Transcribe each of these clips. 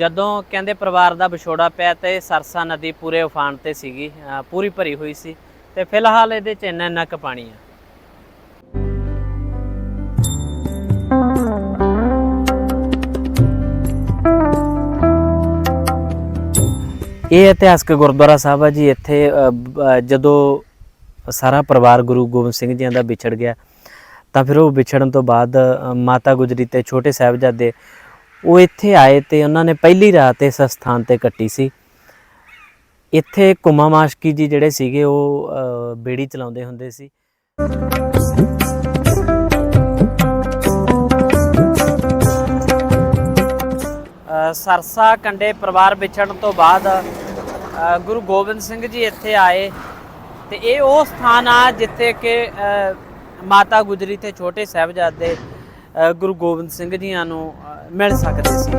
ਜਦੋਂ ਕਹਿੰਦੇ ਪਰਿਵਾਰ ਦਾ ਵਿਛੋੜਾ ਪਿਆ ਤੇ ਸਰਸਾ ਨਦੀ ਪੂਰੇ ਉਫਾਨ ਤੇ ਸੀਗੀ ਅ, ਪੂਰੀ ਭਰੀ ਹੋਈ ਸੀ ਤੇ ਫਿਲਹਾਲ ਇਹਦੇ ਚ ਇੰਨਾ ਇੰਨਾ ਕੁ ਪਾਣੀ ਆ। ਇਹ ਇਤਿਹਾਸਕ ਗੁਰਦੁਆਰਾ ਸਾਹਿਬ ਆ ਜੀ ਇੱਥੇ ਅ, ਬ- ਅ, ਜਦੋਂ ਸਾਰਾ ਪਰਿਵਾਰ ਗੁਰੂ ਗੋਬਿੰਦ ਸਿੰਘ ਜੀ ਦਾ ਵਿਛੜ ਗਿਆ ਤਾਂ ਫਿਰ ਉਹ ਵਿਛੜਨ ਤੋਂ ਬਾਅਦ ਅ, ਮਾਤਾ ਗੁਜਰੀ ਤੇ ਛੋਟੇ ਸਾਹਿਬਜ਼ਾਦੇ ਉਹ ਇੱਥੇ ਆਏ ਤੇ ਉਹਨਾਂ ਨੇ ਪਹਿਲੀ ਰਾਤ ਇਸ ਸਥਾਨ ਤੇ ਕੱਟੀ ਸੀ। ਇੱਥੇ ਕੁਮਾ ਮਾਸ਼ਕੀ ਜੀ ਜਿਹੜੇ ਸੀਗੇ ਉਹ ਬੇੜੀ ਚਲਾਉਂਦੇ ਹੁੰਦੇ ਸੀ। ਸਰਸਾ ਕੰਡੇ ਪਰਿਵਾਰ ਵਿਛੜਨ ਤੋਂ ਬਾਅਦ ਗੁਰੂ ਗੋਬਿੰਦ ਸਿੰਘ ਜੀ ਇੱਥੇ ਆਏ। ਤੇ ਇਹ ਉਹ ਸਥਾਨ ਆ ਜਿੱਥੇ ਕਿ ਮਾਤਾ ਗੁਜਰੀ ਤੇ ਛੋਟੇ ਸਾਹਿਬਜ਼ਾਦੇ ਗੁਰੂ ਗੋਬਿੰਦ ਸਿੰਘ ਜੀਆਂ ਨੂੰ ਮਿਲ ਸਕਦੇ ਸੀ।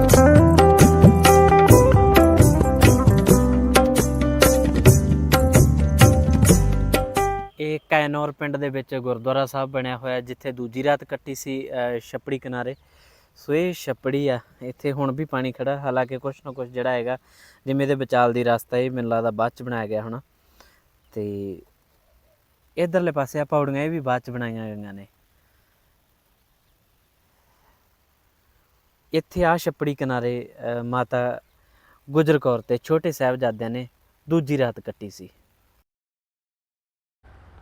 ਇਹ ਕੈਨੌਰ ਪਿੰਡ ਦੇ ਵਿੱਚ ਗੁਰਦੁਆਰਾ ਸਾਹਿਬ ਬਣਿਆ ਹੋਇਆ, ਜਿੱਥੇ ਦੂਜੀ ਰਾਤ ਕੱਟੀ ਸੀ ਛੱਪੜੀ ਕਿਨਾਰੇ। ਸੋ ਇਹ ਛੱਪੜੀ ਆ, ਇੱਥੇ ਹੁਣ ਵੀ ਪਾਣੀ ਖੜਾ, ਹਾਲਾਂਕਿ ਕੁਛ ਨਾ ਕੁਛ ਜਿਹੜਾ ਹੈਗਾ, ਜਿਵੇਂ ਇਹਦੇ ਵਿਚਾਲ ਦੀ ਰਸਤਾ ਇਹ ਮੈਨੂੰ ਲੱਗਦਾ ਬਾਅਦ ਚ ਬਣਾਇਆ ਗਿਆ ਹੋਣਾ। ਤੇ ਇਧਰਲੇ ਪਾਸੇ ਆ, ਪੌੜੀਆਂ ਇਹ ਵੀ ਬਾਅਦ ਚ ਬਣਾਈਆਂ ਗਈਆਂ ਨੇ। ਇੱਥੇ ਆ ਛੱਪੜੀ ਕਿਨਾਰੇ ਮਾਤਾ ਗੁਜਰ ਕੌਰ ਤੇ ਛੋਟੇ ਸਾਹਿਬਜ਼ਾਦਿਆਂ ਨੇ ਦੂਜੀ ਰਾਤ ਕੱਟੀ ਸੀ।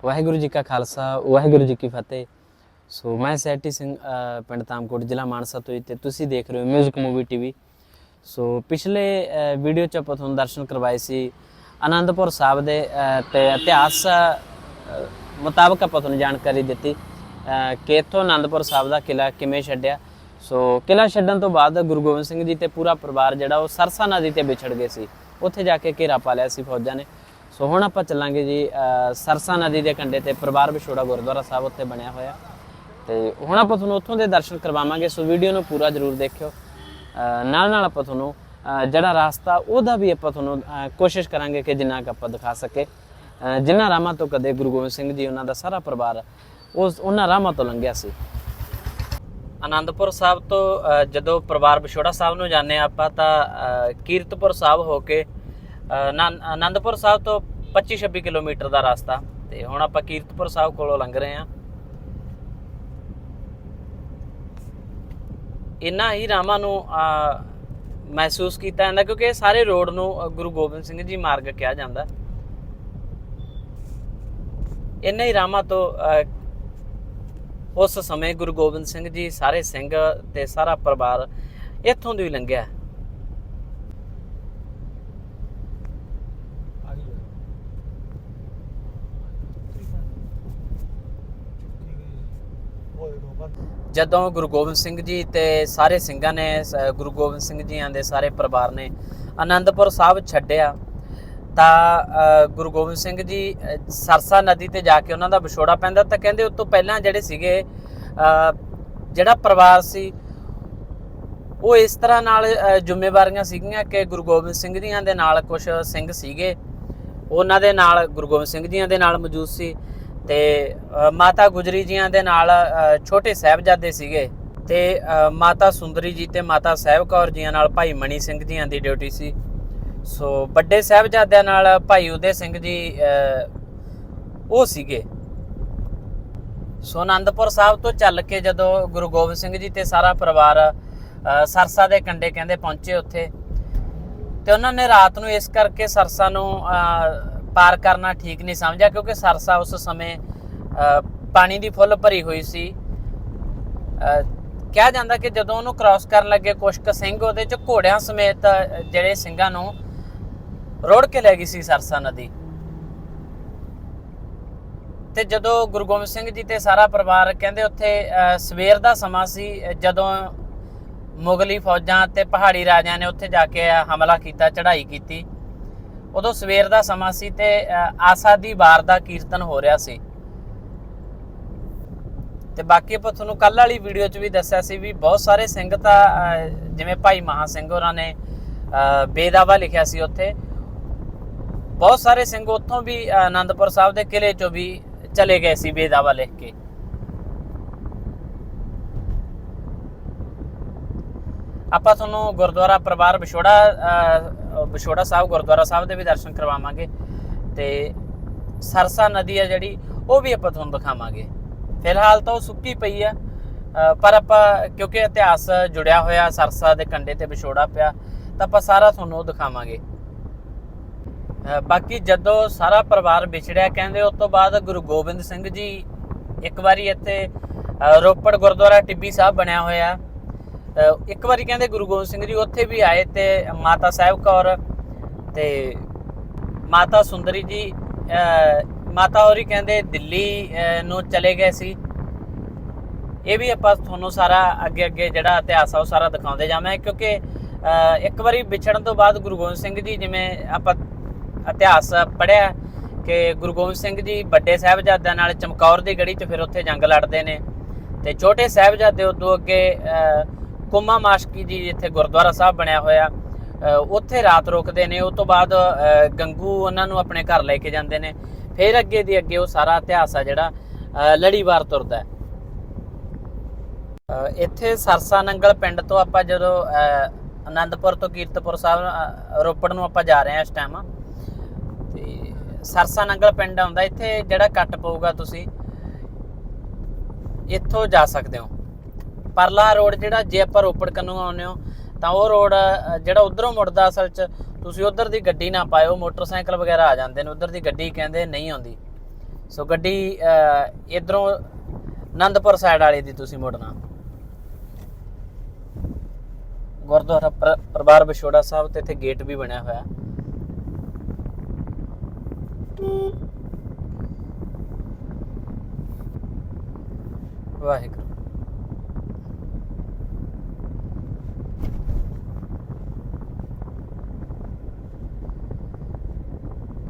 ਵਾਹਿਗੁਰੂ ਜੀ ਕਾ ਖਾਲਸਾ ਵਾਹਿਗੁਰੂ ਜੀ ਕੀ ਫਤਿਹ। ਸੋ ਮੈਂ ਸੈਟੀ ਸਿੰਘ ਪਿੰਡ ਤਾਮਕੋਟ ਜ਼ਿਲ੍ਹਾ ਮਾਨਸਾ ਤੋਂ ਜੀ ਤੇ ਤੁਸੀਂ ਦੇਖ ਰਹੇ ਹੋ ਮਿਊਜ਼ਿਕ ਮੂਵੀ ਟੀਵੀ ਸੋ ਪਿਛਲੇ ਵੀਡੀਓ ਚ ਆਪਾਂ ਤੁਹਾਨੂੰ ਦਰਸ਼ਨ ਕਰਵਾਏ ਸੀ ਆਨੰਦਪੁਰ ਸਾਹਿਬ ਦੇ ਅ, ਤੇ ਇਤਿਹਾਸ ਮੁਤਾਬਕ ਆਪਾਂ ਤੁਹਾਨੂੰ ਜਾਣਕਾਰੀ ਦਿੱਤੀ। ਕਿ ਇੱਥੋਂ ਆਨੰਦਪੁਰ ਸਾਹਿਬ ਦਾ ਕਿਲਾ ਕਿਵੇਂ ਛੱਡਿਆ ਸੋ ਕਿਲਾ ਛੱਡਣ ਤੋਂ ਬਾਅਦ ਗੁਰੂ ਗੋਬਿੰਦ ਸਿੰਘ ਜੀ ਤੇ ਪੂਰਾ ਪਰਿਵਾਰ ਜਿਹੜਾ ਉਹ ਸਰਸਾ ਨਦੀ ਤੇ ਵਿਛੜ ਗਏ ਸੀ। ਉੱਥੇ ਜਾ ਕੇ ਘੇਰਾ ਪਾ ਲਿਆ ਸੀ ਫੌਜਾਂ ਨੇ। ਸੋ ਹੁਣ ਆਪਾਂ ਚੱਲਾਂਗੇ ਜੀ ਸਰਸਾ ਨਦੀ ਦੇ ਕੰਢੇ ਤੇ ਪਰਿਵਾਰ ਵਿਛੋੜਾ ਗੁਰਦੁਆਰਾ ਸਾਹਿਬ ਉੱਥੇ ਬਣਿਆ ਹੋਇਆ। ਤੇ ਹੁਣ ਆਪਾਂ ਤੁਹਾਨੂੰ ਉੱਥੋਂ ਦੇ ਦਰਸ਼ਨ ਕਰਵਾਵਾਂਗੇ, ਸੋ ਵੀਡੀਓ ਨੂੰ ਪੂਰਾ ਜ਼ਰੂਰ ਦੇਖਿਓ। ਨਾਲ ਨਾਲ ਆਪਾਂ ਤੁਹਾਨੂੰ ਜਿਹੜਾ ਰਸਤਾ ਉਹਦਾ ਵੀ ਆਪਾਂ ਤੁਹਾਨੂੰ ਕੋਸ਼ਿਸ਼ ਕਰਾਂਗੇ ਕਿ ਜਿੰਨਾ ਕੁ ਆਪਾਂ ਦਿਖਾ ਸਕੇ ਜਿਨ੍ਹਾਂ ਰਾਮਾਂ ਤੋਂ ਕਦੇ ਗੁਰੂ ਗੋਬਿੰਦ ਸਿੰਘ ਜੀ ਉਹਨਾਂ ਦਾ ਸਾਰਾ ਪਰਿਵਾਰ ਉਸ ਉਹਨਾਂ ਰਾਮਾਂ ਤੋਂ ਲੰਘਿਆ ਸੀ। ਆਨੰਦਪੁਰ ਸਾਹਿਬ ਤੋਂ ਜਦੋਂ ਪਰਿਵਾਰ ਵਿਛੋੜਾ ਸਾਹਿਬ ਨੂੰ ਜਾਂਦੇ ਹਾਂ ਆਪਾਂ ਤਾਂ ਕੀਰਤਪੁਰ ਸਾਹਿਬ ਹੋ ਕੇ ਅ, ਆਨੰਦਪੁਰ ਸਾਹਿਬ ਤੋਂ 25-26 ਕਿਲੋਮੀਟਰ ਦਾ ਰਸਤਾ। ਤੇ ਹੁਣ ਆਪਾਂ ਕੀਰਤਪੁਰ ਸਾਹਿਬ ਕੋਲੋਂ ਲੰਘ ਰਹੇ ਹਾਂ। ਇਨ੍ਹਾਂ ਹੀ ਰਾਮਾਂ ਨੂੰ ਮਹਿਸੂਸ ਕੀਤਾ ਜਾਂਦਾ ਕਿਉਂਕਿ ਇਹ ਸਾਰੇ ਰੋਡ ਨੂੰ ਗੁਰੂ ਗੋਬਿੰਦ ਸਿੰਘ ਜੀ ਮਾਰਗ ਕਿਹਾ ਜਾਂਦਾ। ਇਨ੍ਹਾਂ ਹੀ ਰਾਮਾਂ ਤੋਂ ਉਸ ਸਮੇਂ ਗੁਰੂ ਗੋਬਿੰਦ ਸਿੰਘ ਜੀ ਸਾਰੇ ਸਿੰਘ ਤੇ ਸਾਰਾ ਪਰਿਵਾਰ ਇੱਥੋਂ ਦੀ ਲੰਘਿਆ। ਜਦੋਂ ਗੁਰੂ ਗੋਬਿੰਦ ਸਿੰਘ ਜੀ ਤੇ ਸਾਰੇ ਸਿੰਘਾਂ ਨੇ, ਗੁਰੂ ਗੋਬਿੰਦ ਸਿੰਘ ਜੀਆਂ ਦੇ ਸਾਰੇ ਪਰਿਵਾਰ ਨੇ ਆਨੰਦਪੁਰ ਸਾਹਿਬ ਛੱਡਿਆ ਤਾਂ ਗੁਰੂ ਗੋਬਿੰਦ ਸਿੰਘ ਜੀ ਸਰਸਾ ਨਦੀ ਤੇ ਜਾ ਕੇ ਉਹਨਾਂ ਦਾ ਵਿਛੋੜਾ ਪੈਂਦਾ ਤਾਂ ਕਹਿੰਦੇ ਉਸ ਤੋਂ ਪਹਿਲਾਂ ਜਿਹੜੇ ਸੀਗੇ ਜਿਹੜਾ ਪਰਿਵਾਰ ਸੀ, ਉਹ ਇਸ ਤਰ੍ਹਾਂ ਨਾਲ ਜ਼ਿੰਮੇਵਾਰੀਆਂ ਸੀਗੀਆਂ ਕਿ ਗੁਰੂ ਗੋਬਿੰਦ ਸਿੰਘ ਜੀਆਂ ਦੇ ਨਾਲ ਕੁਝ ਸਿੰਘ ਸੀਗੇ। ਉਹਨਾਂ ਦੇ ਨਾਲ ਗੁਰੂ ਗੋਬਿੰਦ ਸਿੰਘ ਜੀਆਂ ਦੇ ਨਾਲ ਮੌਜੂਦ ਸੀ ਤੇ ਮਾਤਾ ਗੁਜਰੀ ਜੀਆਂ ਦੇ ਨਾਲ ਛੋਟੇ ਸਾਹਿਬਜ਼ਾਦੇ ਸੀਗੇ ਤੇ ਮਾਤਾ ਸੁੰਦਰੀ ਜੀ ਤੇ ਮਾਤਾ ਸਾਹਿਬ ਕੌਰ ਜੀਆਂ ਨਾਲ ਭਾਈ ਮਣੀ ਸਿੰਘ ਜੀਆਂ ਦੀ ਡਿਊਟੀ ਸੀ। ਸੋ ਵੱਡੇ ਸਾਹਿਬਜ਼ਾਦਿਆਂ ਨਾਲ ਭਾਈ ਉਦੇ ਸਿੰਘ ਜੀ ਉਹ ਸੀਗੇ। ਸੋ ਆਨੰਦਪੁਰ ਸਾਹਿਬ ਤੋਂ ਚੱਲ ਕੇ ਜਦੋਂ ਗੁਰੂ ਗੋਬਿੰਦ ਸਿੰਘ ਜੀ ਤੇ ਸਾਰਾ ਪਰਿਵਾਰ ਸਰਸਾ ਦੇ ਕੰਢੇ ਕਹਿੰਦੇ ਪਹੁੰਚੇ ਉੱਥੇ ਤੇ ਉਹਨਾਂ ਨੇ ਰਾਤ ਨੂੰ ਇਸ ਕਰਕੇ ਸਰਸਾ ਨੂੰ ਪਾਰ ਕਰਨਾ ਠੀਕ ਨਹੀਂ ਸਮਝਿਆ ਕਿਉਂਕਿ ਸਰਸਾ ਉਸ ਸਮੇਂ ਅ, ਪਾਣੀ ਦੀ ਫੁੱਲ ਭਰੀ ਹੋਈ ਸੀ। ਅ, ਕਿਹਾ ਜਾਂਦਾ ਕਿ ਜਦੋਂ ਉਹਨੂੰ ਕ੍ਰਾਸ ਕਰਨ ਲੱਗੇ ਕੁਸ਼ਕ ਸਿੰਘ ਉਹਦੇ ਚ ਘੋੜਿਆਂ ਸਮੇਤ ਜਿਹੜੇ ਸਿੰਘਾਂ ਨੂੰ ਰੋੜ ਕੇ ਲੈ ਗਈ ਸੀ ਸਰਸਾ ਨਦੀ। ਤੇ ਜਦੋਂ ਗੁਰੂ ਗੋਬਿੰਦ ਸਿੰਘ ਜੀ ਤੇ ਸਾਰਾ ਪਰਿਵਾਰ ਕਹਿੰਦੇ ਉੱਥੇ ਸਵੇਰ ਦਾ ਸਮਾਂ ਸੀ ਜਦੋਂ ਮੁਗਲੀ ਫੌਜਾਂ ਤੇ ਪਹਾੜੀ ਰਾਜਿਆਂ ਨੇ ਉੱਥੇ ਜਾ ਕੇ ਹਮਲਾ ਕੀਤਾ ਚੜ੍ਹਾਈ ਕੀਤੀ ਉਦੋਂ ਸਵੇਰ ਦਾ ਸਮਾਂ ਸੀ ਤੇ ਆਸਾ ਦੀ ਵਾਰ ਦਾ ਕੀਰਤਨ ਹੋ ਰਿਹਾ ਸੀ। ਤੇ ਬਾਕੀ ਆਪਾਂ ਤੁਹਾਨੂੰ ਕੱਲ ਵਾਲੀ ਵੀਡੀਓ 'ਚ ਵੀ ਦੱਸਿਆ ਸੀ ਵੀ ਬਹੁਤ ਸਾਰੇ ਸਿੰਘ ਤਾਂ ਅ, ਜਿਵੇਂ ਭਾਈ ਮਹਾ ਸਿੰਘ ਹੋਰਾਂ ਨੇ ਅ, ਬੇਦਾਵਾ ਲਿਖਿਆ ਸੀ ਉੱਥੇ। ਬਹੁਤ ਸਾਰੇ ਸਿੰਘ ਉੱਥੋਂ ਵੀ ਅ, ਆਨੰਦਪੁਰ ਸਾਹਿਬ ਦੇ ਕਿਲੇ 'ਚੋਂ ਵੀ ਚਲੇ ਗਏ ਸੀ ਬੇਦਾਵਾ ਲਿਖ ਕੇ। ਆਪਾਂ ਤੁਹਾਨੂੰ ਗੁਰਦੁਆਰਾ ਪਰਿਵਾਰ ਵਿਛੋੜਾ ਵਿਛੋੜਾ ਸਾਹਿਬ ਗੁਰਦੁਆਰਾ ਸਾਹਿਬ ਦੇ ਵੀ ਦਰਸ਼ਨ ਕਰਵਾਵਾਂਗੇ ਤੇ ਸਰਸਾ ਨਦੀ ਆ ਜਿਹੜੀ ਉਹ ਵੀ ਆਪਾਂ ਤੁਹਾਨੂੰ ਦਿਖਾਵਾਂਗੇ। ਫਿਲਹਾਲ ਤਾਂ ਉਹ ਸੁੱਕੀ ਪਈ ਆ ਪਰ ਆਪਾਂ ਕਿਉਂਕਿ ਇਤਿਹਾਸ ਜੁੜਿਆ ਹੋਇਆ ਸਰਸਾ ਦੇ ਕੰਢੇ ਤੇ ਵਿਛੋੜਾ ਪਿਆ ਤਾਂ ਆਪਾਂ ਸਾਰਾ ਤੁਹਾਨੂੰ ਉਹ ਦਿਖਾਵਾਂਗੇ। ਬਾਕੀ ਜਦੋਂ ਸਾਰਾ ਪਰਿਵਾਰ ਵਿਛੜਿਆ, ਕਹਿੰਦੇ ਉਸ ਤੋਂ ਬਾਅਦ ਗੁਰੂ ਗੋਬਿੰਦ ਸਿੰਘ ਜੀ ਇੱਕ ਵਾਰੀ ਇੱਥੇ ਰੋਪੜ ਗੁਰਦੁਆਰਾ ਟਿੱਬੀ ਸਾਹਿਬ ਬਣਿਆ ਹੋਇਆ। ਇੱਕ ਵਾਰੀ ਕਹਿੰਦੇ ਗੁਰੂ ਗੋਬਿੰਦ ਸਿੰਘ ਜੀ ਉੱਥੇ ਵੀ ਆਏ ਤੇ ਮਾਤਾ ਸਾਹਿਬ ਕੌਰ ਤੇ ਮਾਤਾ ਸੁੰਦਰੀ ਜੀ ਮਾਤਾ ਹੋਰੀ ਕਹਿੰਦੇ ਦਿੱਲੀ ਨੂੰ ਚਲੇ ਗਏ ਸੀ। ਇਹ ਵੀ ਆਪਾਂ ਤੁਹਾਨੂੰ ਸਾਰਾ ਅੱਗੇ ਅੱਗੇ ਜਿਹੜਾ ਇਤਿਹਾਸ ਆ ਉਹ ਸਾਰਾ ਦਿਖਾਉਂਦੇ ਜਾਵਾਂ ਕਿਉਂਕਿ ਇੱਕ ਵਾਰੀ ਵਿਛੜਨ ਤੋਂ ਬਾਅਦ ਗੁਰੂ ਗੋਬਿੰਦ ਸਿੰਘ ਜੀ ਜਿਵੇਂ ਆਪਾਂ ਇਤਿਹਾਸ ਪੜਿਆ ਕਿ ਗੁਰੂ ਗੋਬਿੰਦ ਸਿੰਘ ਜੀ ਵੱਡੇ ਸਾਹਿਬਜ਼ਾਦਿਆਂ ਨਾਲ ਚਮਕੌਰ ਦੀ ਗੜੀ 'ਚ ਫਿਰ ਉੱਥੇ ਜੰਗ ਲੜਦੇ ਨੇ ਤੇ ਛੋਟੇ ਸਾਹਿਬਜ਼ਾਦੇ ਉਦੋਂ ਅੱਗੇ ਕੁਮਾ ਮਾਸ਼ਕੀ ਜੀ ਜਿੱਥੇ ਗੁਰਦੁਆਰਾ ਸਾਹਿਬ ਬਣਿਆ ਹੋਇਆ ਉੱਥੇ ਰਾਤ ਰੁਕਦੇ ਨੇ ਉਸ ਤੋਂ ਬਾਅਦ ਗੰਗੂ ਉਹਨਾਂ ਨੂੰ ਆਪਣੇ ਘਰ ਲੈ ਕੇ ਜਾਂਦੇ ਨੇ ਫਿਰ ਅੱਗੇ ਦੀ ਅੱਗੇ ਉਹ ਸਾਰਾ ਇਤਿਹਾਸ ਆ ਜਿਹੜਾ ਲੜੀਵਾਰ ਤੁਰਦਾ ਇੱਥੇ ਸਰਸਾ ਨੰਗਲ ਪਿੰਡ ਤੋਂ ਆਪਾਂ ਜਦੋਂ ਅ, ਆਨੰਦਪੁਰ ਤੋਂ ਕੀਰਤਪੁਰ ਸਾਹਿਬ ਰੋਪੜ ਨੂੰ ਆਪਾਂ ਜਾ ਰਹੇ ਹਾਂ ਇਸ ਟਾਈਮ ਸਰਸਾ ਨੰਗਲ ਪਿੰਡ ਆਉਂਦਾ, ਇੱਥੇ ਜਿਹੜਾ ਕੱਟ ਪਊਗਾ ਤੁਸੀਂ, ਇੱਥੋਂ ਜਾ ਸਕਦੇ ਹੋ। ਪਰਲਾ ਰੋਡ ਜਿਹੜਾ, ਜੇ ਆਪਾਂ ਰੋਪੜ ਕੰਨੋਂ ਆਉਂਦੇ ਹੋ, ਤਾਂ ਉਹ ਰੋਡ ਜਿਹੜਾ ਉਧਰੋਂ ਮੁੜਦਾ ਅਸਲ 'ਚ, ਤੁਸੀਂ ਉਧਰ ਦੀ ਗੱਡੀ ਨਾ ਪਾਇਓ, ਮੋਟਰਸਾਈਕਲ ਵਗੈਰਾ ਆ ਜਾਂਦੇ ਨੇ, ਉਧਰ ਦੀ ਗੱਡੀ ਕਹਿੰਦੇ ਨਹੀਂ ਆਉਂਦੀ। ਸੋ ਗੱਡੀ ਇਧਰੋਂ ਆਨੰਦਪੁਰ ਸਾਈਡ ਵਾਲੇ ਦੀ ਤੁਸੀਂ ਮੁੜਨਾ। ਗੁਰਦੁਆਰਾ ਪਰਿਵਾਰ ਵਿਛੋੜਾ ਸਾਹਿਬ ਤੇ ਇੱਥੇ ਗੇਟ ਵੀ ਬਣਿਆ ਹੋਇਆ। ਵਾਹਿਗੁਰੂ।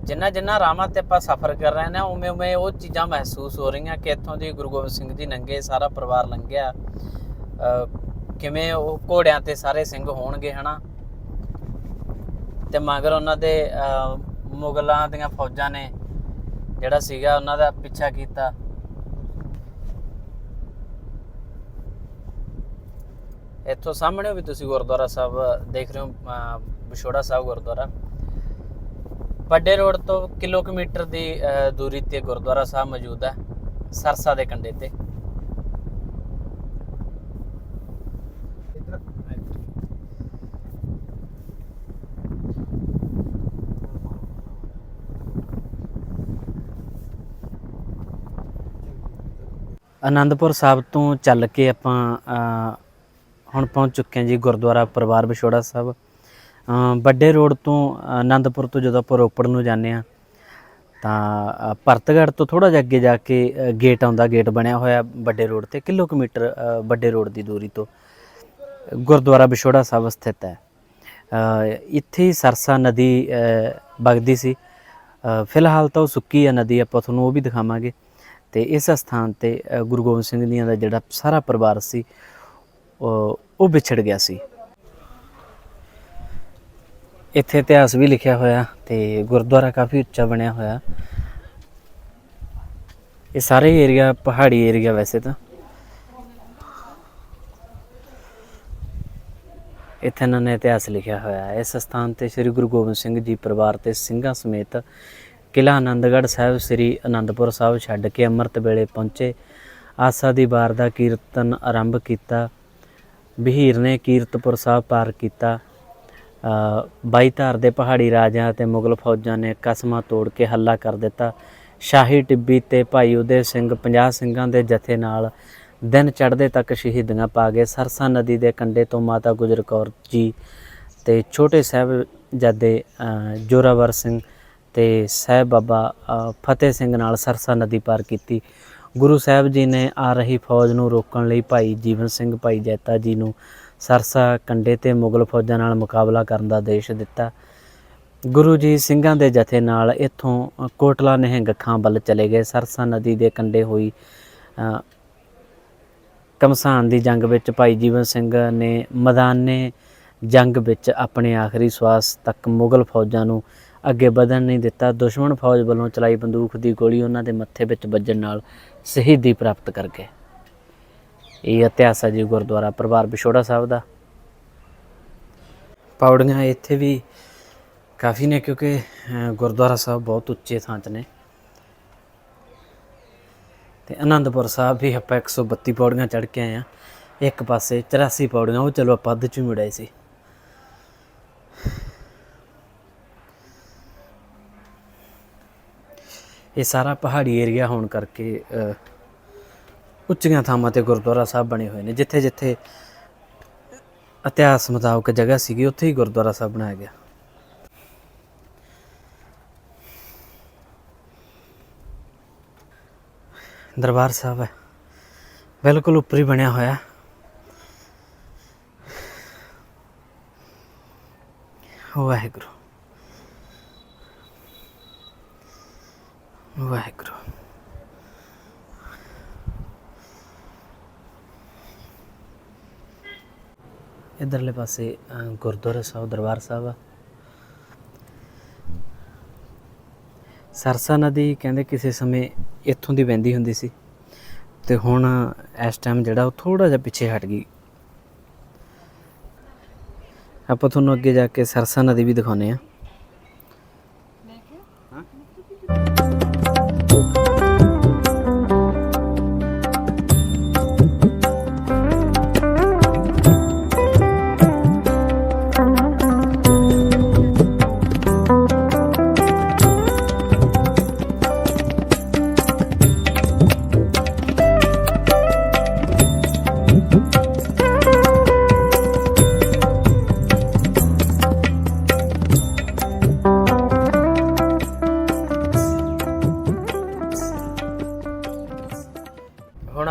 ਜਿੰਨਾ ਜਿੰਨਾ ਰਾਮਾਂ ਤੇ ਆਪਾਂ ਸਫ਼ਰ ਕਰ ਰਹੇ ਨੇ ਉਵੇਂ ਉਵੇਂ ਉਹ ਚੀਜ਼ਾਂ ਮਹਿਸੂਸ ਹੋ ਰਹੀਆਂ ਕਿ ਇੱਥੋਂ ਦੀ ਗੁਰੂ ਗੋਬਿੰਦ ਸਿੰਘ ਜੀ ਨੰਗੇ ਸਾਰਾ ਪਰਿਵਾਰ ਲੰਘਿਆ। ਅਹ ਕਿਵੇਂ ਉਹ ਘੋੜਿਆਂ ਤੇ ਸਾਰੇ ਸਿੰਘ ਹੋਣਗੇ ਹਨਾ? ਤੇ ਮਗਰ ਉਹਨਾਂ ਦੇ ਅਹ, ਮੁਗਲਾਂ ਦੀਆਂ ਫੌਜਾਂ ਨੇ ਜਿਹੜਾ ਸੀਗਾ ਉਹਨਾਂ ਦਾ ਪਿੱਛਾ ਕੀਤਾ। ਇੱਥੋਂ ਸਾਹਮਣੇ ਵੀ ਤੁਸੀਂ ਗੁਰਦੁਆਰਾ ਸਾਹਿਬ ਦੇਖ ਰਹੇ ਹੋ ਵਿਛੋੜਾ ਸਾਹਿਬ ਗੁਰਦੁਆਰਾ। ਵੱਡੇ ਰੋਡ ਤੋਂ ਕਿਲੋਮੀਟਰ ਦੀ ਦੂਰੀ ਤੇ ਗੁਰਦੁਆਰਾ ਸਾਹਿਬ ਮੌਜੂਦ ਹੈ, ਸਰਸਾ ਦੇ ਕੰਢੇ ਤੇ। ਅਨੰਦਪੁਰ ਸਾਹਿਬ ਤੋਂ ਚੱਲ ਕੇ ਆਪਾਂ ਹੁਣ ਪਹੁੰਚ ਚੁੱਕੇ ਹਾਂ ਜੀ ਗੁਰਦੁਆਰਾ ਪਰਿਵਾਰ ਵਿਛੋੜਾ ਸਾਹਿਬ। ਵੱਡੇ ਰੋਡ ਤੋਂ ਆਨੰਦਪੁਰ ਤੋਂ ਜਦੋਂ ਆਪਾਂ ਰੋਪੜ ਨੂੰ ਜਾਂਦੇ ਆ ਤਾਂ ਅ, ਭਰਤਗੜ੍ਹ ਤੋਂ ਥੋੜਾ ਜਿਹਾ ਅੱਗੇ ਜਾ ਕੇ ਗੇਟ ਆਉਂਦਾ ਗੇਟ ਬਣਿਆ ਹੋਇਆ ਵੱਡੇ ਰੋਡ ਤੇ ਕਿਲੋਮੀਟਰ ਅ, ਵੱਡੇ ਰੋਡ ਦੀ ਦੂਰੀ ਤੋਂ। ਗੁਰਦੁਆਰਾ ਵਿਛੋੜਾ ਸਾਹਿਬ ਸਥਿਤ ਹੈ। ਇੱਥੇ ਹੀ ਸਰਸਾ ਨਦੀ ਅ, ਵਗਦੀ ਸੀ। ਫਿਲਹਾਲ ਤਾਂ ਉਹ ਸੁੱਕੀ ਹੈ ਨਦੀ ਆਪਾਂ ਤੁਹਾਨੂੰ ਉਹ ਵੀ ਦਿਖਾਵਾਂਗੇ। ਤੇ ਇਸ ਸਥਾਨ ਤੇ ਗੁਰੂ ਗੋਬਿੰਦ ਸਿੰਘ ਜੀ ਦਾ ਜਿਹੜਾ ਸਾਰਾ ਪਰਿਵਾਰ ਸੀ ਉਹ ਵਿਛੜ ਗਿਆ ਸੀ। ਇੱਥੇ ਇਤਿਹਾਸ ਵੀ ਲਿਖਿਆ ਹੋਇਆ ਤੇ ਗੁਰਦੁਆਰਾ ਕਾਫੀ ਉੱਚਾ ਬਣਿਆ ਹੋਇਆ। ਇਹ ਸਾਰੇ ਏਰੀਆ ਪਹਾੜੀ ਏਰੀਆ ਵੈਸੇ ਤਾਂ। ਇੱਥੇ ਇਹਨਾਂ ਨੇ ਇਤਿਹਾਸ ਲਿਖਿਆ ਹੋਇਆ। ਹੈ ਇਸ ਸਥਾਨ ਤੇ ਸ੍ਰੀ ਗੁਰੂ ਗੋਬਿੰਦ ਸਿੰਘ ਜੀ ਪਰਿਵਾਰ ਤੇ ਸਿੰਘਾਂ ਸਮੇਤ ਕਿਲ੍ਹਾ ਆਨੰਦਗੜ੍ਹ ਸਾਹਿਬ, ਸ੍ਰੀ ਆਨੰਦਪੁਰ ਸਾਹਿਬ ਛੱਡ ਕੇ ਅੰਮ੍ਰਿਤ ਵੇਲੇ ਪਹੁੰਚੇ। ਆਸਾ ਦੀ ਵਾਰ ਦਾ ਕੀਰਤਨ ਆਰੰਭ ਕੀਤਾ। ਬਹੀਰ ਨੇ ਕੀਰਤਪੁਰ ਸਾਹਿਬ ਪਾਰ ਕੀਤਾ। ਅ, ਬਾਈ ਧਾਰ ਦੇ ਪਹਾੜੀ ਰਾਜਿਆਂ ਤੇ ਮੁਗਲ ਫੌਜਾਂ ਨੇ ਕਸਮਾਂ ਤੋੜ ਕੇ ਹੱਲਾ ਕਰ ਦਿੱਤਾ। ਸ਼ਾਹੀ ਟਿੱਬੀ ਤੇ ਭਾਈ ਉਦੇ ਸਿੰਘ 50 ਸਿੰਘਾਂ ਦੇ ਜਥੇ ਨਾਲ ਦਿਨ ਚੜ੍ਹਦੇ ਤੱਕ ਸ਼ਹੀਦੀਆਂ ਪਾ ਗਏ। ਸਰਸਾ ਨਦੀ ਦੇ ਕੰਢੇ ਤੋਂ ਮਾਤਾ ਗੁਜਰ ਕੌਰ ਜੀ ਤੇ ਛੋਟੇ ਸਾਹਿਬਜ਼ਾਦੇ ਅ, ਜੋਰਾਵਰ ਸਿੰਘ ਤੇ ਸਾਹਿਬ ਬਾਬਾ ਫਤਿਹ ਸਿੰਘ ਨਾਲ ਸਰਸਾ ਨਦੀ ਪਾਰ ਕੀਤੀ। ਗੁਰੂ ਸਾਹਿਬ ਜੀ ਨੇ ਆ ਰਹੀ ਫੌਜ ਨੂੰ ਰੋਕਣ ਲਈ ਭਾਈ ਜੀਵਨ ਸਿੰਘ ਭਾਈ ਜੈਤਾ ਜੀ ਨੂੰ ਸਰਸਾ ਕੰਢੇ ਤੇ ਮੁਗਲ ਫੌਜਾਂ ਨਾਲ ਮੁਕਾਬਲਾ ਕਰਨ ਦਾ ਆਦੇਸ਼ ਦਿੱਤਾ। ਗੁਰੂ ਜੀ ਸਿੰਘਾਂ ਦੇ ਜਥੇ ਨਾਲ ਇੱਥੋਂ ਕੋਟਲਾ ਨਿਹੰਗ ਖਾਂ ਵੱਲ ਚਲੇ ਗਏ। ਸਰਸਾ ਨਦੀ ਦੇ ਕੰਢੇ ਹੋਈ ਅ, ਕਮਸਾਨ ਦੀ ਜੰਗ ਵਿੱਚ ਭਾਈ ਜੀਵਨ ਸਿੰਘ ਨੇ ਮੈਦਾਨੇ ਜੰਗ ਵਿੱਚ ਆਪਣੇ ਆਖਰੀ ਸਵਾਸ ਤੱਕ ਮੁਗਲ ਫੌਜਾਂ ਨੂੰ ਅੱਗੇ ਵਧਣ ਨਹੀਂ ਦਿੱਤਾ। ਦੁਸ਼ਮਣ ਫੌਜ ਵੱਲੋਂ ਚਲਾਈ ਬੰਦੂਕ ਦੀ ਗੋਲੀ ਉਹਨਾਂ ਦੇ ਮੱਥੇ ਵਿੱਚ ਵੱਜਣ ਨਾਲ ਸ਼ਹੀਦੀ ਪ੍ਰਾਪਤ ਕਰ ਗਏ ਇਹ ਇਤਿਹਾਸ ਹੈ ਜੀ ਗੁਰਦੁਆਰਾ ਪਰਿਵਾਰ ਵਿਛੋੜਾ ਸਾਹਿਬ ਦਾ। ਪੌੜੀਆਂ ਇੱਥੇ ਵੀ ਕਾਫੀ ਨੇ ਕਿਉਂਕਿ ਗੁਰਦੁਆਰਾ ਸਾਹਿਬ ਬਹੁਤ ਉੱਚੇ ਥਾਂ 'ਚ ਨੇ। ਤੇ ਆਨੰਦਪੁਰ ਸਾਹਿਬ ਵੀ ਆਪਾਂ 132 ਪੌੜੀਆਂ ਚੜ੍ਹ ਕੇ ਆਏ ਆ ਇੱਕ ਪਾਸੇ 84 ਪੌੜੀਆਂ, ਉਹ ਚਲੋ ਆਪਾਂ ਅੱਧ ਚ ਹੀ ਮੁੜਾਈ ਸੀ। ਇਹ ਸਾਰਾ ਪਹਾੜੀ ਏਰੀਆ ਹੋਣ ਕਰਕੇ ਉੱਚੀਆਂ ਥਾਵਾਂ ਤੇ ਗੁਰਦੁਆਰਾ ਸਾਹਿਬ ਬਣੇ ਹੋਏ ਨੇ, ਜਿੱਥੇ ਜਿੱਥੇ ਇਤਿਹਾਸ ਮੁਤਾਬਕ ਜਗ੍ਹਾ ਸੀਗੀ, ਉੱਥੇ ਹੀ ਗੁਰਦੁਆਰਾ ਸਾਹਿਬ ਬਣਾਇਆ ਗਿਆ। ਦਰਬਾਰ ਸਾਹਿਬ ਹੈ। ਬਿਲਕੁਲ ਉੱਪਰ ਹੀ ਬਣਿਆ ਹੋਇਆ। ਵਾਹਿਗੁਰੂ। ਵਾਹਿਗੁਰੂ ਇਧਰਲੇ ਪਾਸੇ ਗੁਰਦੁਆਰਾ ਸਾਹਿਬ, ਦਰਬਾਰ ਸਾਹਿਬ ਆ। ਸਰਸਾ ਨਦੀ ਕਹਿੰਦੇ ਕਿਸੇ ਸਮੇਂ ਇੱਥੋਂ ਦੀ ਵਹਿੰਦੀ ਹੁੰਦੀ ਸੀ ਤੇ ਹੁਣ ਇਸ ਟਾਈਮ ਜਿਹੜਾ ਉਹ ਥੋੜਾ ਜਿਹਾ ਪਿੱਛੇ ਹਟ ਗਈ। ਆਪਾਂ ਤੁਹਾਨੂੰ ਅੱਗੇ ਜਾ ਕੇ ਸਰਸਾ ਨਦੀ ਵੀ ਦਿਖਾਉਨੇ ਆ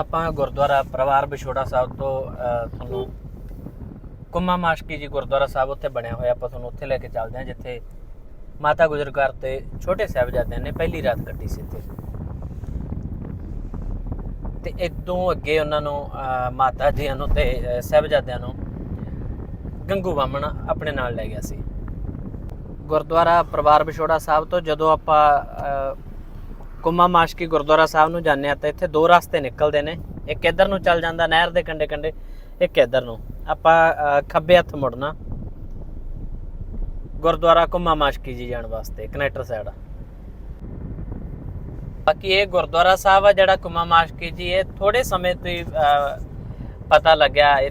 ਆਪਾਂ ਗੁਰਦੁਆਰਾ ਪਰਿਵਾਰ ਵਿਛੋੜਾ ਸਾਹਿਬ ਤੋਂ ਤੁਹਾਨੂੰ ਕੁੰਮਾ ਮਾਸ਼ਕੀ ਜੀ ਗੁਰਦੁਆਰਾ ਸਾਹਿਬ ਉੱਥੇ ਬਣਿਆ ਹੋਇਆ, ਆਪਾਂ ਤੁਹਾਨੂੰ ਉੱਥੇ ਲੈ ਕੇ ਚੱਲਦੇ ਹਾਂ, ਜਿੱਥੇ ਮਾਤਾ ਗੁਜਰ ਕੌਰ ਤੇ ਛੋਟੇ ਸਾਹਿਬਜ਼ਾਦਿਆਂ ਨੇ ਪਹਿਲੀ ਰਾਤ ਕੱਟੀ ਸੀ ਇੱਥੇ। ਤੇ ਇਦੋਂ ਅੱਗੇ ਉਹਨਾਂ ਨੂੰ ਮਾਤਾ ਜੀਆਂ ਨੂੰ ਤੇ ਸਾਹਿਬਜ਼ਾਦਿਆਂ ਨੂੰ ਗੰਗੂ ਬਾਮਣ ਆਪਣੇ ਨਾਲ ਲੈ ਗਿਆ ਸੀ। ਗੁਰਦੁਆਰਾ ਪਰਿਵਾਰ ਵਿਛੋੜਾ ਸਾਹਿਬ ਤੋਂ ਜਦੋਂ ਆਪਾਂ ਕੁੰਮਾ ਮਾਸ਼ਕੀ ਗੁਰਦੁਆਰਾ ਸਾਹਿਬ ਨੂੰ ਜਾਂਦੇ ਆ ਤਾਂ ਇੱਥੇ ਦੋ ਰਸਤੇ ਨਿਕਲਦੇ ਨੇ। ਇੱਕ ਇੱਧਰ ਨੂੰ ਚੱਲ ਜਾਂਦਾ ਨਹਿਰ ਦੇ ਕੰਢੇ ਕੰਢੇ ਇੱਕ ਇੱਧਰ ਨੂੰ। ਆਪਾਂ ਖੱਬੇ ਹੱਥ ਮੁੜਨਾ। ਗੁਰਦੁਆਰਾ ਕੁੰਮਾ ਮਾਸ਼ਕੀ ਜੀ ਜਾਣ ਵਾਸਤੇ ਕਨੈਕਟਰ ਸਾਈਡ। ਬਾਕੀ ਇਹ ਗੁਰਦੁਆਰਾ ਸਾਹਿਬ ਆ ਜਿਹੜਾ ਕੁੰਮਾ ਮਾਸ਼ਕੀ ਜੀ ਇਹ ਥੋੜੇ ਸਮੇਂ ਤੋਂ ਹੀ ਪਤਾ ਲੱਗਿਆ ਇਹ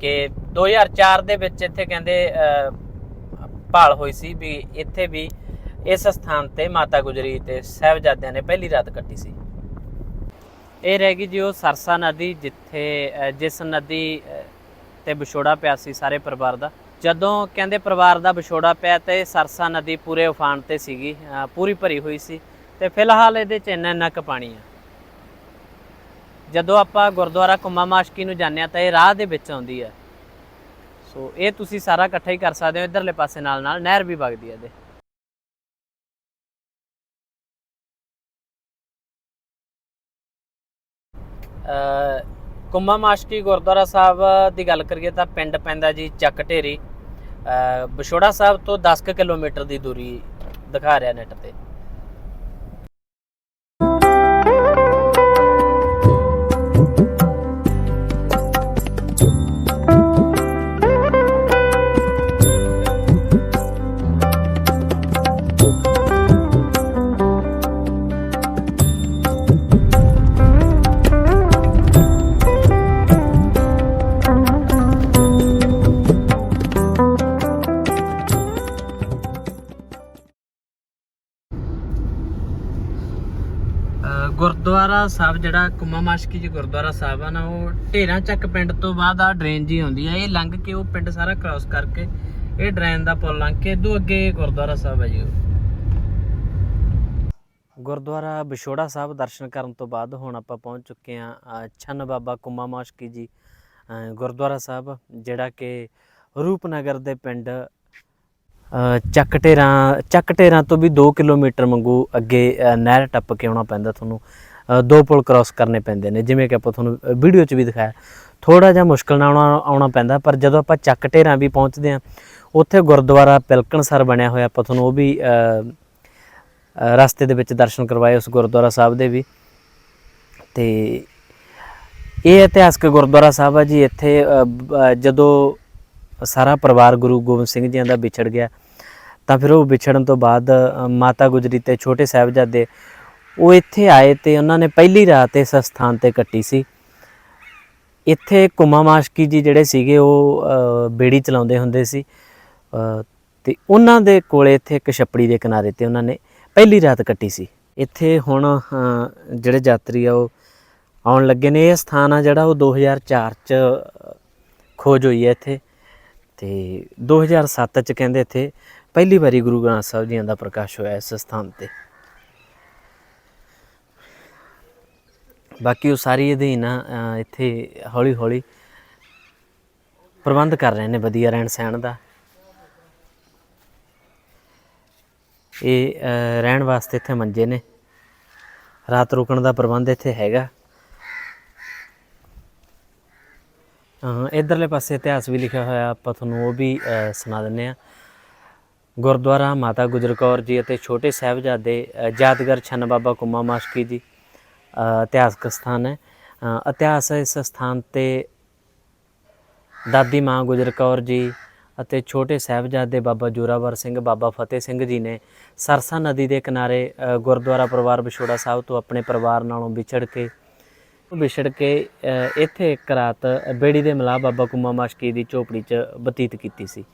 ਕਿ 2004 ਦੇ ਵਿੱਚ ਇੱਥੇ ਕਹਿੰਦੇ ਅਹ, ਭਾਲ ਹੋਈ ਸੀ ਵੀ ਇੱਥੇ ਵੀ ਇਸ ਸਥਾਨ ਤੇ ਮਾਤਾ ਗੁਜਰੀ ਤੇ ਸਾਹਿਬਜ਼ਾਦਿਆਂ ਨੇ ਪਹਿਲੀ ਰਾਤ ਕੱਟੀ ਸੀ। ਇਹ ਰਹਿ ਗਈ ਜੀ ਉਹ ਸਰਸਾ ਨਦੀ, ਜਿੱਥੇ ਜਿਸ ਨਦੀ ਤੇ ਵਿਛੋੜਾ ਪਿਆ ਸੀ ਸਾਰੇ ਪਰਿਵਾਰ ਦਾ। ਜਦੋਂ ਕਹਿੰਦੇ ਪਰਿਵਾਰ ਦਾ ਵਿਛੋੜਾ ਪਿਆ ਤੇ ਸਰਸਾ ਨਦੀ ਪੂਰੇ ਉਫਾਨ ਤੇ ਸੀਗੀ ਪੂਰੀ ਭਰੀ ਹੋਈ ਸੀ ਤੇ ਫਿਲਹਾਲ ਇਹਦੇ ਚ ਇੰਨਾ ਇੰਨਾ ਕੁ ਪਾਣੀ ਆ। ਜਦੋਂ ਆਪਾਂ ਗੁਰਦੁਆਰਾ ਕੁੰਮਾ ਮਾਸ਼ਕੀ ਨੂੰ ਜਾਂਦੇ ਆ ਤਾਂ ਇਹ ਰਾਹ ਦੇ ਵਿੱਚ ਆਉਂਦੀ ਆ ਸੋ ਇਹ ਤੁਸੀਂ ਸਾਰਾ ਇਕੱਠਾ ਹੀ ਕਰ ਸਕਦੇ ਹੋ, ਇਧਰਲੇ ਪਾਸੇ ਨਾਲ ਨਾਲ ਨਹਿਰ ਵੀ ਵਗਦੀ ਹੈ ਇਹਦੇ। ਕੁੰਮਾ ਮਾਸ਼ਕੀ ਗੁਰਦੁਆਰਾ ਸਾਹਿਬ ਦੀ ਗੱਲ ਕਰੀਏ ਤਾਂ ਪਿੰਡ ਪੈਂਦਾ ਜੀ ਚੱਕ ਢੇਰੀ। ਵਿਛੋੜਾ ਸਾਹਿਬ ਤੋਂ 10 ਕੁ ਕਿਲੋਮੀਟਰ ਦੀ ਦੂਰੀ ਦਿਖਾ ਰਿਹਾ ਨੈਟ ਤੇ। ਸਾਹਿਬ ਜਿਹੜਾ ਕੁੰਮਾ ਮਾਸ਼ਕੀ ਜੀ ਗੁਰਦੁਆਰਾ ਸਾਹਿਬ ਆ ਨਾ ਉਹ ਢੇਰਾਂ ਚੱਕ ਪਿੰਡ ਤੋਂ ਬਾਅਦ ਆ ਡਰੇਨ ਜੀ ਆਉਂਦੀ ਆ। ਇਹ ਲੰਘ ਕੇ ਉਹ ਪਿੰਡ ਸਾਰਾ ਕ੍ਰਾਸ ਕਰਕੇ ਇਹ ਡਰੇਨ ਦਾ ਪੁਲ ਲੰਘ ਕੇ ਇਦੋਂ ਅੱਗੇ ਗੁਰਦੁਆਰਾ ਸਾਹਿਬ ਹੈ ਜੀ ਗੁਰਦੁਆਰਾ ਵਿਛੋੜਾ ਸਾਹਿਬ ਦਰਸ਼ਨ ਕਰਨ ਤੋਂ ਬਾਅਦ ਹੁਣ ਆਪਾਂ ਪਹੁੰਚ ਚੁੱਕੇ ਆ ਛੰਨ ਬਾਬਾ ਕੁੰਮਾ ਮਾਸ਼ਕੀ ਜੀ ਗੁਰਦੁਆਰਾ ਸਾਹਿਬ ਜਿਹੜਾ ਕਿ ਰੂਪਨਗਰ ਦੇ ਪਿੰਡ ਅ, ਚੱਕ ਢੇਰਾਂ ਚੱਕ ਤੋਂ ਵੀ 2 ਕਿਲੋਮੀਟਰ ਮੰਗੂ ਅੱਗੇ ਨਹਿਰ ਟੱਪ ਕੇ ਆਉਣਾ ਪੈਂਦਾ ਤੁਹਾਨੂੰ। ਦੋ ਪੁਲ ਕ੍ਰਾਸ ਕਰਨੇ ਪੈਂਦੇ ਨੇ, ਜਿਵੇਂ ਕਿ ਆਪਾਂ ਤੁਹਾਨੂੰ ਵੀਡੀਓ 'ਚ ਵੀ ਦਿਖਾਇਆ। ਥੋੜਾ ਜਿਹਾ ਮੁਸ਼ਕਲ ਨਾਲ ਆਉਣਾ ਆਉਣਾ ਪੈਂਦਾ, ਪਰ ਜਦੋਂ ਆਪਾਂ ਚੱਕ ਢੇਰਾਂ ਵੀ ਪਹੁੰਚਦੇ ਆ ਉੱਥੇ ਗੁਰਦੁਆਰਾ ਪਿਲਕਣਸਰ ਬਣਿਆ ਹੋਇਆ, ਆਪਾਂ ਤੁਹਾਨੂੰ ਉਹ ਵੀ ਰਸਤੇ ਦੇ ਵਿੱਚ ਦਰਸ਼ਨ ਕਰਵਾਏ ਉਸ ਗੁਰਦੁਆਰਾ ਸਾਹਿਬ ਦੇ ਵੀ। ਤੇ ਇਹ ਇਤਿਹਾਸਕ ਗੁਰਦੁਆਰਾ ਸਾਹਿਬ ਆ ਜੀ, ਇੱਥੇ ਜਦੋਂ ਸਾਰਾ ਪਰਿਵਾਰ ਗੁਰੂ ਗੋਬਿੰਦ ਸਿੰਘ ਜੀ ਦਾ ਵਿਛੜ ਗਿਆ, ਤਾਂ ਫਿਰ ਉਹ ਵਿਛੜਨ ਤੋਂ ਬਾਅਦ ਮਾਤਾ ਗੁਜਰੀ ਤੇ ਛੋਟੇ ਸਾਹਿਬਜ਼ਾਦੇ ਉਹ ਇੱਥੇ ਆਏ ਤੇ ਉਹਨਾਂ ਨੇ ਪਹਿਲੀ ਰਾਤ ਇਸ ਸਥਾਨ ਤੇ ਕੱਟੀ ਸੀ। ਇੱਥੇ ਕੁਮਾ ਮਾਸ਼ਕੀ ਜੀ ਜਿਹੜੇ ਸੀਗੇ ਉਹ ਬੇੜੀ ਚਲਾਉਂਦੇ ਹੁੰਦੇ ਸੀ। ਅ, ਤੇ ਉਹਨਾਂ ਦੇ ਕੋਲੇ ਇੱਥੇ ਇੱਕ ਛੱਪੜੀ ਦੇ ਕਿਨਾਰੇ ਤੇ ਉਹਨਾਂ ਨੇ ਪਹਿਲੀ ਰਾਤ ਕੱਟੀ ਸੀ। ਇੱਥੇ ਹੁਣ ਜਿਹੜੇ ਯਾਤਰੀ ਆ ਉਹ ਆਉਣ ਲੱਗੇ ਨੇ। ਇਹ ਸਥਾਨ ਆ ਜਿਹੜਾ ਉਹ 2004 ਚ ਖੋਜ ਹੋਈ ਹੈ ਇੱਥੇ। ਤੇ 2007 ਚ ਕਹਿੰਦੇ ਇੱਥੇ ਪਹਿਲੀ ਵਾਰੀ ਗੁਰੂ ਗ੍ਰੰਥ ਸਾਹਿਬ ਜੀਆਂ ਦਾ ਪ੍ਰਕਾਸ਼ ਹੋਇਆ ਇਸ ਸਥਾਨ ਤੇ। ਬਾਕੀ ਉਹ ਸਾਰੀ ਅਧੀਨ ਆ, ਅ, ਇੱਥੇ ਹੌਲੀ ਹੌਲੀ ਪ੍ਰਬੰਧ ਕਰ ਰਹੇ ਨੇ ਵਧੀਆ ਰਹਿਣ ਸਹਿਣ ਦਾ। ਇਹ ਅ, ਰਹਿਣ ਵਾਸਤੇ ਇੱਥੇ ਮੰਜੇ ਨੇ। ਰਾਤ ਰੁਕਣ ਦਾ ਪ੍ਰਬੰਧ ਇੱਥੇ ਹੈਗਾ। ਅ, ਇਧਰਲੇ ਪਾਸੇ ਇਤਿਹਾਸ ਵੀ ਲਿਖਿਆ ਹੋਇਆ ਆਪਾਂ ਤੁਹਾਨੂੰ ਉਹ ਵੀ ਅ, ਸੁਣਾ ਦਿੰਨੇ ਆ ਗੁਰਦੁਆਰਾ ਮਾਤਾ ਗੁਜਰ ਕੌਰ ਜੀ ਅਤੇ ਛੋਟੇ ਸਾਹਿਬਜ਼ਾਦੇ ਅ, ਯਾਦਗਾਰ ਛੰਨ ਬਾਬਾ ਕੁਮਾ ਮਾਸ਼ਕੀ ਜੀ। ਇਤਿਹਾਸਕ ਸਥਾਨ ਹੈ। ਇਤਿਹਾਸ ਇਸ ਸਥਾਨ ਤੇ ਦਾਦੀ ਮਾਂ ਗੁਜਰ ਕੌਰ ਜੀ ਅਤੇ ਛੋਟੇ ਸਾਹਿਬਜ਼ਾਦੇ ਬਾਬਾ ਜੋਰਾਵਰ ਸਿੰਘ, ਬਾਬਾ ਫਤਿਹ ਸਿੰਘ ਜੀ ਨੇ ਸਰਸਾ ਨਦੀ ਦੇ ਕਿਨਾਰੇ ਗੁਰਦੁਆਰਾ ਪਰਿਵਾਰ ਵਿਛੋੜਾ ਸਾਹਿਬ ਤੋਂ ਆਪਣੇ ਪਰਿਵਾਰ ਨਾਲੋਂ ਵਿਛੜ ਕੇ ਵਿਛੜ ਕੇ ਇੱਥੇ ਇੱਕ ਰਾਤ ਬੇੜੀ ਦੇ ਮਲਾਹ ਬਾਬਾ ਕੁਮਾ ਮਾਸ਼ਕੀ ਦੀ ਝੋਪੜੀ 'ਚ ਬਤੀਤ ਕੀਤੀ ਸੀ।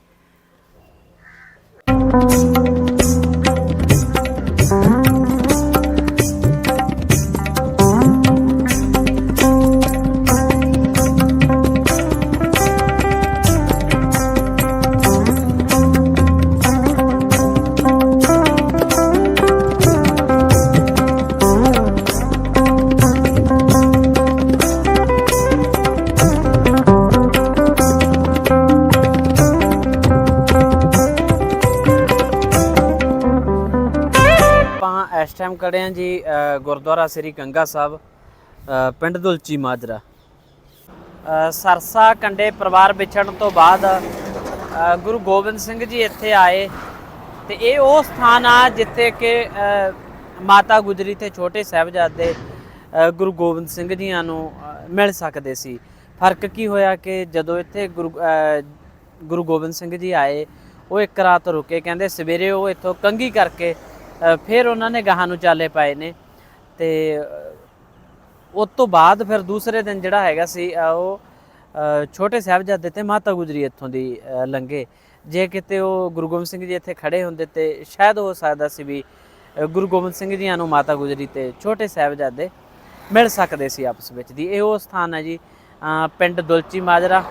ਸ੍ਰੀ ਗੰਗਾ ਸਾਹਿਬ ਪਿੰਡ ਦੁਲਚੀ ਮਾਜਰਾ। ਸਰਸਾ ਕੰਡੇ ਪਰਿਵਾਰ ਵਿਛੜਨ ਤੋਂ ਬਾਅਦ ਗੁਰੂ ਗੋਬਿੰਦ ਸਿੰਘ ਜੀ ਇੱਥੇ ਆਏ ਤੇ ਇਹ ਉਹ ਸਥਾਨ ਆ ਜਿੱਥੇ ਕਿ ਮਾਤਾ ਗੁਜਰੀ ਤੇ ਛੋਟੇ ਸਾਹਿਬਜ਼ਾਦੇ ਗੁਰੂ ਗੋਬਿੰਦ ਸਿੰਘ ਜੀਆਂ ਨੂੰ ਮਿਲ ਸਕਦੇ ਸੀ। ਫ਼ਰਕ ਕੀ ਹੋਇਆ ਕਿ ਜਦੋਂ ਇੱਥੇ ਗੁਰੂ ਗੁਰੂ ਗੋਬਿੰਦ ਸਿੰਘ ਜੀ ਆਏ, ਉਹ ਇੱਕ ਰਾਤ ਰੁਕੇ, ਕਹਿੰਦੇ ਸਵੇਰੇ ਉਹ ਇੱਥੋਂ ਕੰਗੀ ਕਰਕੇ ਫਿਰ ਉਹਨਾਂ ਨੇ ਗਾਹਾਂ ਨੂੰ ਚਾਲੇ ਪਾਏ ਨੇ। ਤੇ ਅ, ਉਸ ਤੋਂ ਬਾਅਦ ਫਿਰ ਦੂਸਰੇ ਦਿਨ ਜਿਹੜਾ ਹੈਗਾ ਸੀ ਉਹ ਛੋਟੇ ਸਾਹਿਬਜ਼ਾਦੇ ਤੇ ਮਾਤਾ ਗੁਜਰੀ ਇੱਥੋਂ ਦੀ ਅ, ਲੰਘੇ। ਜੇ ਕਿਤੇ ਉਹ ਗੁਰੂ ਗੋਬਿੰਦ ਸਿੰਘ ਜੀ ਇੱਥੇ ਖੜੇ ਹੁੰਦੇ ਤੇ ਸ਼ਾਇਦ ਹੋ ਸਕਦਾ ਸੀ ਵੀ ਗੁਰੂ ਗੋਬਿੰਦ ਸਿੰਘ ਜੀਆਂ ਨੂੰ ਮਾਤਾ ਗੁਜਰੀ ਤੇ ਛੋਟੇ ਸਾਹਿਬਜ਼ਾਦੇ ਮਿਲ ਸਕਦੇ ਸੀ ਆਪਸ ਵਿੱਚ ਦੀ। ਇਹ ਉਹ ਸਥਾਨ ਹੈ ਜੀ ਪਿੰਡ ਦੁਲਚੀ ਮਾਜਰਾ।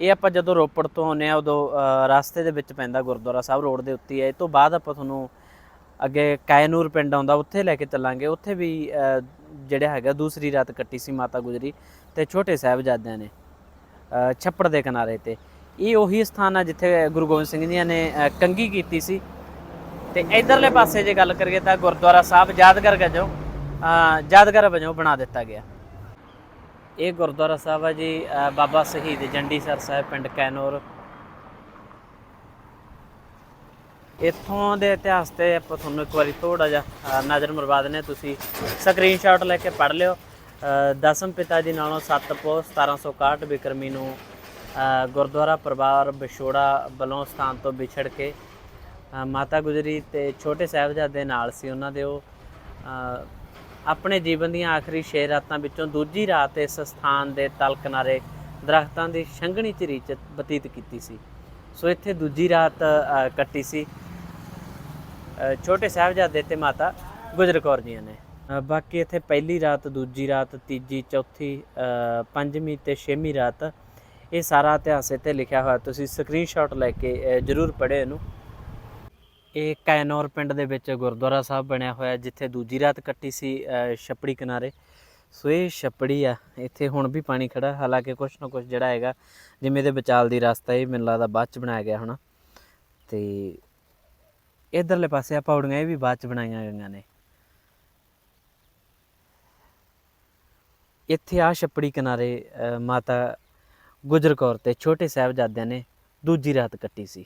ਇਹ ਆਪਾਂ ਜਦੋਂ ਰੋਪੜ ਤੋਂ ਆਉਂਦੇ ਆ ਉਦੋਂ ਰਸਤੇ ਦੇ ਵਿੱਚ ਪੈਂਦਾ ਗੁਰਦੁਆਰਾ ਸਾਹਿਬ ਰੋਡ ਦੇ ਉੱਤੇ ਹੈ। ਇਹ ਤੋਂ ਬਾਅਦ ਆਪਾਂ ਤੁਹਾਨੂੰ ਅੱਗੇ ਕਾਇਨੂਰ ਪਿੰਡ ਆਉਂਦਾ ਉੱਥੇ ਲੈ ਕੇ ਚੱਲਾਂਗੇ। ਉੱਥੇ ਵੀ ਜਿਹੜਾ ਹੈਗਾ ਦੂਸਰੀ ਰਾਤ ਕੱਟੀ ਸੀ ਮਾਤਾ ਗੁਜਰੀ ਤੇ ਛੋਟੇ ਸਾਹਿਬਜ਼ਾਦਿਆਂ ਨੇ ਛੱਪੜ ਦੇ ਕਿਨਾਰੇ ਤੇ। ਇਹ ਉਹੀ ਸਥਾਨ ਆ ਜਿੱਥੇ ਗੁਰੂ ਗੋਬਿੰਦ ਸਿੰਘ ਜੀ ਨੇ ਅ, ਕੰਘੀ ਕੀਤੀ ਸੀ। ਤੇ ਇਧਰਲੇ ਪਾਸੇ ਜੇ ਗੱਲ ਕਰੀਏ ਤਾਂ ਗੁਰਦੁਆਰਾ ਸਾਹਿਬ ਯਾਦਗਾਰ ਵਜੋਂ ਯਾਦਗਾਰ ਵਜੋਂ ਬਣਾ ਦਿੱਤਾ ਗਿਆ। ਇਹ ਗੁਰਦੁਆਰਾ ਸਾਹਿਬ ਆ ਜੀ ਬਾਬਾ ਸ਼ਹੀਦ ਜੰਡੀਸਰ ਸਾਹਿਬ ਪਿੰਡ ਕੈਨੌਰ। ਇੱਥੋਂ ਦੇ ਇਤਿਹਾਸ ਤੇ ਆਪਾਂ ਤੁਹਾਨੂੰ ਇੱਕ ਵਾਰੀ ਥੋੜਾ ਜਿਹਾ ਨਜ਼ਰ ਮਰਵਾ ਦਿੰਦੇ ਹਾਂ। ਤੁਸੀਂ ਸਕਰੀਨਸ਼ਾਟ ਲੈ ਕੇ ਪੜ੍ਹ ਲਿਓ। ਦਸਮ ਪਿਤਾ ਜੀ ਨਾਲੋਂ 7 ਪੋ 1761 ਬਿਕਰਮੀ ਨੂੰ ਗੁਰਦੁਆਰਾ ਪਰਿਵਾਰ ਵਿਛੋੜਾ ਵੱਲੋਂ ਸਥਾਨ ਤੋਂ ਵਿਛੜ ਕੇ ਮਾਤਾ ਗੁਜਰੀ ਤੇ ਛੋਟੇ ਸਾਹਿਬਜ਼ਾਦੇ ਨਾਲ ਸੀ ਉਹਨਾਂ ਦੇ ਉਹ। ਆਪਣੇ ਜੀਵਨ ਦੀਆਂ ਆਖਰੀ 6 ਰਾਤਾਂ ਵਿੱਚੋਂ ਦੂਜੀ ਰਾਤ ਇਸ ਸਥਾਨ ਦੇ ਤਲ ਕਿਨਾਰੇ ਦਰਖਤਾਂ ਦੀ ਛੰਗਣੀ ਝਰੀ ਚ ਬਤੀਤ ਕੀਤੀ ਸੀ। ਸੋ ਇੱਥੇ ਦੂਜੀ ਰਾਤ ਕੱਟੀ ਸੀ। ਛੋਟੇ ਸਾਹਿਬਜ਼ਾਦੇ ਤੇ ਮਾਤਾ ਗੁਜਰ ਕੌਰ ਜੀਆਂ ਨੇ। ਬਾਕੀ ਇੱਥੇ ਪਹਿਲੀ ਰਾਤ, ਦੂਜੀ ਰਾਤ, ਤੀਜੀ, ਚੌਥੀ ਪੰਜਵੀਂ ਤੇ ਛੇਵੀਂ ਰਾਤ ਇਹ ਸਾਰਾ ਇਤਿਹਾਸ ਇੱਥੇ ਲਿਖਿਆ ਹੋਇਆ। ਤੁਸੀਂ ਸਕਰੀਨਸ਼ਾਟ ਲੈ ਕੇ ਜ਼ਰੂਰ ਪੜ੍ਹੇ ਇਹਨੂੰ। ਇਹ ਕੈਨੌਰ ਪਿੰਡ ਦੇ ਵਿੱਚ ਗੁਰਦੁਆਰਾ ਸਾਹਿਬ ਬਣਿਆ ਹੋਇਆ, ਜਿੱਥੇ ਦੂਜੀ ਰਾਤ ਕੱਟੀ ਸੀ ਛੱਪੜੀ ਕਿਨਾਰੇ। ਸੋ ਇਹ ਛੱਪੜੀ ਆ, ਇੱਥੇ ਹੁਣ ਵੀ ਪਾਣੀ ਖੜਾ ਹਾਲਾਂਕਿ ਕੁਛ ਨਾ ਕੁਛ ਜਿਹੜਾ ਹੈਗਾ, ਜਿਵੇਂ ਇਹਦੇ ਵਿਚਾਲ ਦੀ ਰਸਤਾ, ਇਹ ਮੈਨੂੰ ਲੱਗਦਾ ਬਾਅਦ ਚ ਬਣਾਇਆ ਗਿਆ ਹੋਣਾ। ਤੇ ਇਧਰਲੇ ਪਾਸੇ ਆ ਪੌੜੀਆਂ ਇਹ ਵੀ ਬਾਅਦ ਚ ਬਣਾਈਆਂ ਗਈਆਂ ਨੇ। ਇੱਥੇ ਆ ਛੱਪੜੀ ਕਿਨਾਰੇ ਮਾਤਾ ਗੁਜਰ ਕੌਰ ਤੇ ਛੋਟੇ ਸਾਹਿਬਜ਼ਾਦਿਆਂ ਨੇ ਦੂਜੀ ਰਾਤ ਕੱਟੀ ਸੀ।